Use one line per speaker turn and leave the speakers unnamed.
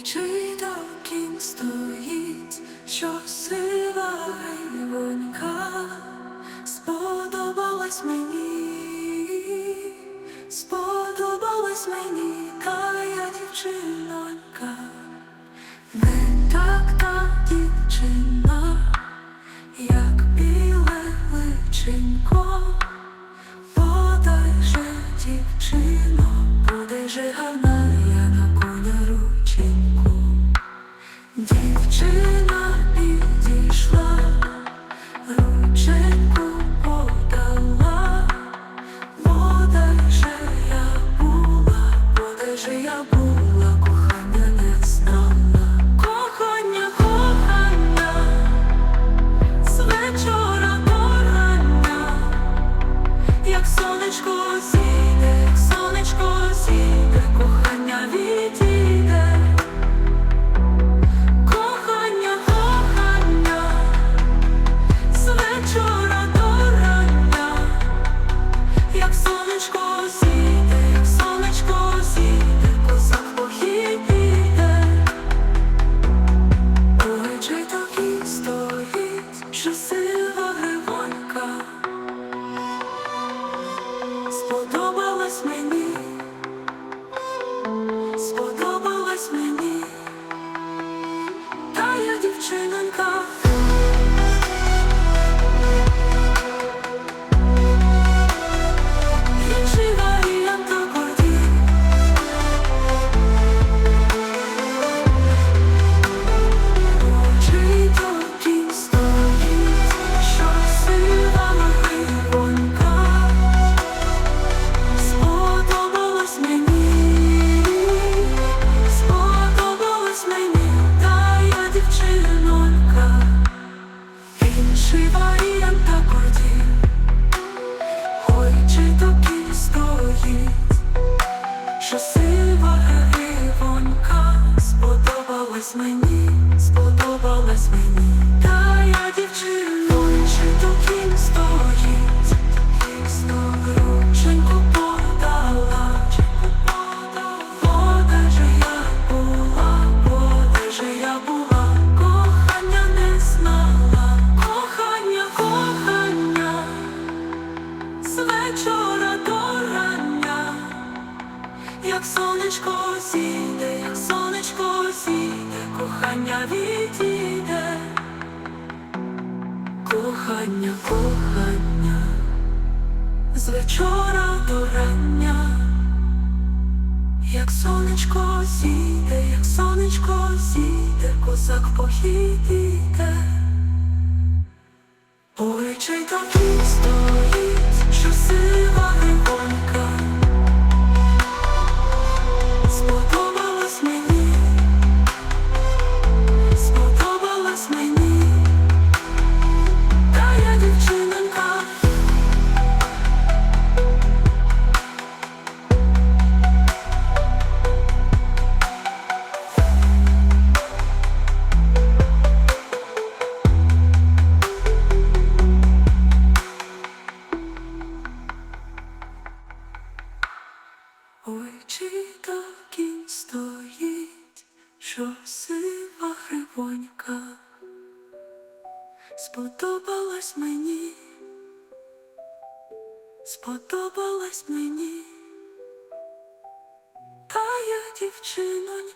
Ой, чи то кінь стоїть, що сива гривонька сподобалась мені, сподобалась мені, та я дівчинонька, не так та дівчина, як біле личенько, сподобалась мені, інший варіант акордів, ой, чи то стоїть, що сива гривонька, сподобалась мені, сподобалась мені, сонечко зійде, як сонечко зійде, кохання відійде, кохання, кохання, з вечора до рання. Як сонечко зійде, як сонечко зійде, козак похід іде. Ой, чий то кінь що сива гривонька Сподобалась мені, сподобалась мені, та я дівчинонька.